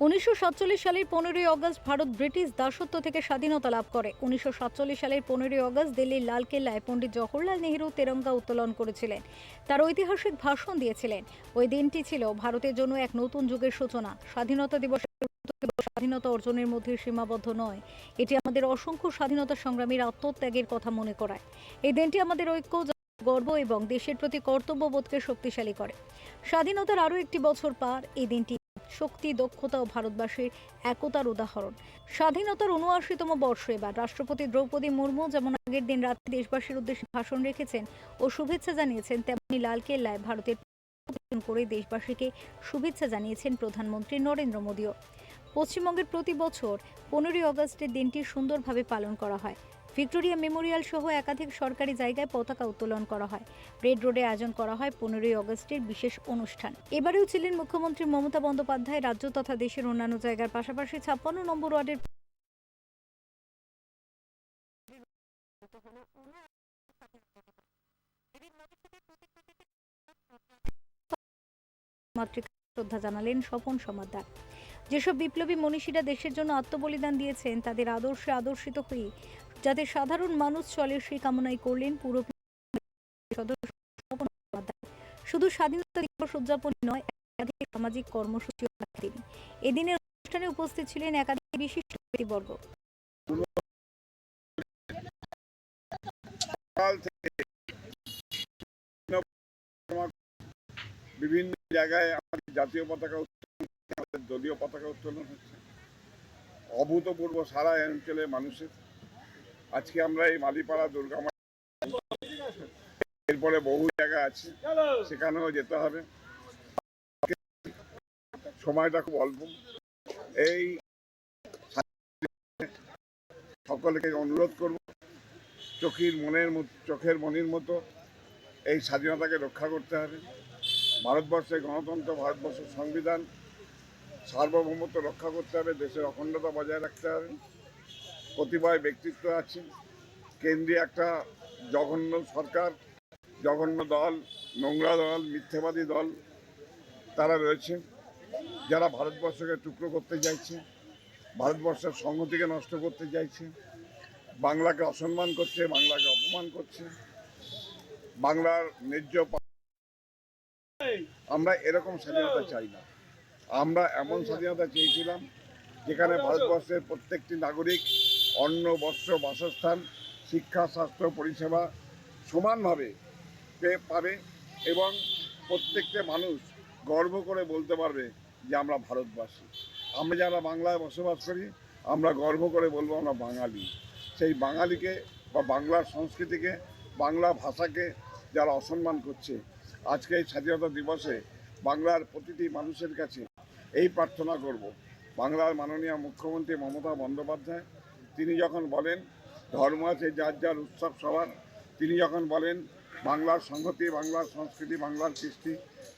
উনিশশো সাতচল্লিশ সালের পনেরোই অগস্ট ভারত ব্রিটিশ দাসত্ব থেকে স্বাধীনতা লাভ করে। উনিশশো সাতচল্লিশ সালের পনেরোই অগস্ট দিল্লির লালকেল্লায় পণ্ডিত জওহরলাল নেহরু তেরঙ্গা উত্তোলন করেছিলেন। তার ঐতিহাসিক ভাষণ দিয়েছিলেন। ওই দিনটি ছিল ভারতের জন্য এক নতুন যুগের সূচনা। স্বাধীনতা স্বাধীনতা অর্জনের মধ্যে সীমাবদ্ধ নয়। এটি আমাদের অসংখ্য স্বাধীনতা সংগ্রামীর আত্মত্যাগের কথা মনে করায়। এই দিনটি আমাদের ঐক্য, গর্ব এবং দেশের প্রতি কর্তব্যবোধকে শক্তিশালী করে। স্বাধীনতার আরও একটি বছর পার এই দিনটি শক্তি, দক্ষতা ও ভারতবাসীর একতার উদাহরণ। স্বাধীনতার উনআশিতম বর্ষ এবার। রাষ্ট্রপতি দ্রৌপদী মুর্মু যেমন আগের দিন রাতে দেশবাসীর উদ্দেশ্যে ভাষণ রেখেছেন ও শুভেচ্ছা জানিয়েছেন, তেমনি লালকেল্লায় ভারতের করে দেশবাসীকে শুভেচ্ছা জানিয়েছেন প্রধানমন্ত্রী নরেন্দ্র মোদীও। পশ্চিমবঙ্গের প্রতি বছর পনেরোই অগস্টের দিনটি সুন্দরভাবে পালন করা হয়। ভিক্টোরিয়া মেমোরিয়াল সহ একাধিক সরকারি জায়গায় পতাকা উত্তোলন করা হয়। রেড রোডে আয়োজন করা হয় পনেরোই অগস্টের বিশেষ অনুষ্ঠান। এবারেও ছিলেন মুখ্যমন্ত্রী মমতা বন্দ্যোপাধ্যায়, রাজ্য তথা দেশের অন্যান্য জায়গার পাশাপাশি ছাপ্পান্ন নম্বর ওয়ার্ডের শ্রদ্ধা জানালেন স্বপন সমাদার। যেসব বিপ্লবী মনীষীরা দেশের জন্য আত্মবলিদান দিয়েছেন, তাদের আদর্শে আদর্শিত হয়ে যাতে সাধারণ মানুষ চলে সেই কামনাই করলেন পুরো। শুধু স্বাধীনতা দিবস উদযাপন নয়, একাধিক সামাজিক কর্মসূচিও তিনি। এদিনের অনুষ্ঠানে উপস্থিত ছিলেন একাধিক বিশিষ্ট ব্যক্তিবর্গ। বিভিন্ন জায়গায় আমাদের জাতীয় পতাকা উত্তোলন দলীয় পতাকা উত্তোলন হচ্ছে। অভূতপূর্ব সারা এই অঞ্চলের মানুষের। আজকে আমরা এই মালিপাড়া দুর্গা এরপরে বহু জায়গা আছে, সেখানেও যেতে হবে। সময়টা খুব অল্প। এই সকলকে অনুরোধ করব, চোখের মনের চোখের মনির মতো এই স্বাধীনতাকে রক্ষা করতে হবে। ভারতবর্ষের গণতন্ত্র, ভারতবর্ষের সংবিধান সার্বভৌমত্ব রক্ষা করতে হবে, দেশের অখণ্ডতা বজায় রাখতে হবে। কতিপয় ব্যক্তিত্ব আছে কেন্দ্রীয় একটা জঘন্য সরকার, জঘন্য দল, নোংরা দল, মিথ্যেবাদী দল তারা রয়েছে যারা ভারতবর্ষকে টুকরো করতে চাইছে, ভারতবর্ষের সংহতিকে নষ্ট করতে চাইছে, বাংলাকে অসম্মান করছে, বাংলাকে অপমান করছে, বাংলার ন্যায্য আমরা এরকম স্বাধীনতা চাই না। আমরা এমন স্বাধীনতা চেয়েছিলাম যেখানে ভারতবর্ষের প্রত্যেকটি নাগরিক অন্ন, বস্ত্র, বাসস্থান, শিক্ষা, স্বাস্থ্য পরিষেবা সমানভাবে পেয়ে পাবে এবং প্রত্যেকটা মানুষ গর্ব করে বলতে পারবে যে আমরা ভারতবাসী। আমরা যারা বাংলায় বসবাস করি, আমরা গর্ব করে বলব আমরা বাঙালি। সেই বাঙালিকে বা বাংলার সংস্কৃতিকে, বাংলা ভাষাকে যারা অসম্মান করছে, আজকে এই স্বাধীনতা দিবসে বাংলার প্রতিটি মানুষের কাছে এই প্রার্থনা করব। বাংলার মাননীয় মুখ্যমন্ত্রী মমতা বন্দ্যোপাধ্যায় তিনি যখন বলেন ধর্ম আছে, যার যার উৎসব সবার, তিনি যখন বলেন বাংলার সংহতি, বাংলার সংস্কৃতি, বাংলার কৃষ্টি,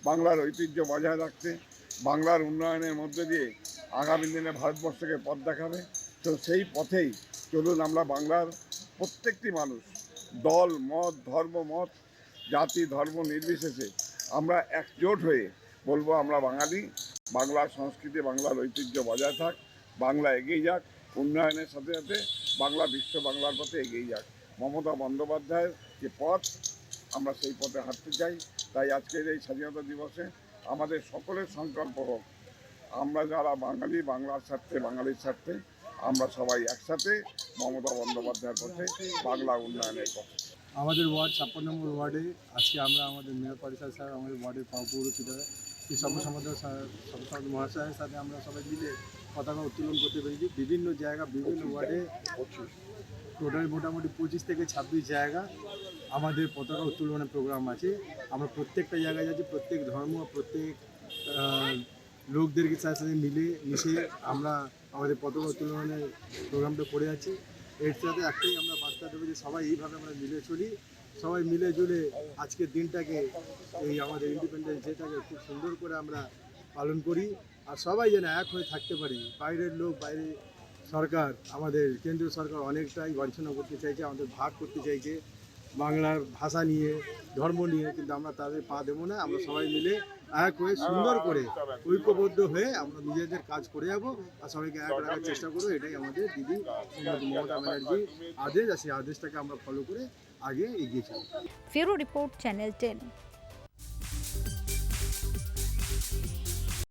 বাংলার ঐতিহ্য বজায় রাখতে, বাংলার উন্নয়নের মধ্যে দিয়ে আগামী দিনে ভারতবর্ষকে পথ দেখাবে, তো সেই পথেই চলুন আমরা বাংলার প্রত্যেকটি মানুষ, দল, মত, ধর্ম, মত, জাতি, ধর্ম নির্বিশেষে আমরা একজোট হয়ে বলব আমরা বাঙালি, বাংলার সংস্কৃতি, বাংলার ঐতিহ্য বজায় থাক, বাংলা এগিয়ে যাক উন্নয়নের সাথে সাথে বাংলা, বিশ্ব বাংলার পথে এগিয়ে যাক। মমতা বন্দ্যোপাধ্যায়ের যে পথ, আমরা সেই পথে হাঁটতে চাই। তাই আজকের এই স্বাধীনতা দিবসে আমাদের সকলের সংকল্প হোক, আমরা যারা বাঙালি, বাংলার স্বার্থে, বাঙালির স্বার্থে, আমরা সবাই একসাথে মমতা বন্দ্যোপাধ্যায়ের পথে বাংলা উন্নয়নের পথে। আমাদের ওয়ার্ড, ছাপ্পান্ন নম্বর ওয়ার্ডে আজকে আমরা আমাদের মেয়র পরিষদ স্যার, আমাদের ওয়ার্ডের পৌরপিতা শ্রী সর্বসম্মত সর্বসম্মত মহাশয়ের সাথে আমরা সবাই মিলে পতাকা উত্তোলন করতে পেরেছি। বিভিন্ন জায়গা, বিভিন্ন ওয়ার্ডে টোটাল মোটামুটি পঁচিশ থেকে ছাব্বিশ জায়গা আমাদের পতাকা উত্তোলনের প্রোগ্রাম আছে। আমরা প্রত্যেকটা জায়গায় যাচ্ছি, প্রত্যেক ধর্ম, প্রত্যেক লোকদেরকে সাথে সাথে মিলে, মিশে আমরা আমাদের পতাকা উত্তোলনের প্রোগ্রামটা করে আছি এর সাথে একটাই আমরা বার্তা দেবো যে সবাই এইভাবে আমরা মিলে চলি। সবাই মিলে জুলে আজকের দিনটাকে, এই আমাদের ইন্ডিপেন্ডেন্স ডেটাকে খুব সুন্দর করে আমরা পালন করি। আর সবাই যেন এক হয়ে থাকতে পারি। বাইরের লোক, বাইরে সরকার, আমাদের কেন্দ্রীয় সরকার অনেকটাই বঞ্চনা করতে চাইছে, আমাদের ভাগ করতে চাইছে বাংলার ভাষা নিয়ে, ধর্ম নিয়ে, কিন্তু আমরা তাদের পা দেবো না। আমরা সবাই মিলে এক হয়ে সুন্দর করে ঐক্যবদ্ধ হয়ে আমরা নিজেদের কাজ করে যাব আর সবাইকে এক রাখার চেষ্টা করব। এটাই আমাদের দিদি মমতা ব্যানার্জি আদেশ, আর সেই আদেশটাকে আমরা ফলো করে আগে এগিয়ে ফেরো রিপোর্ট চ্যানেল টেন।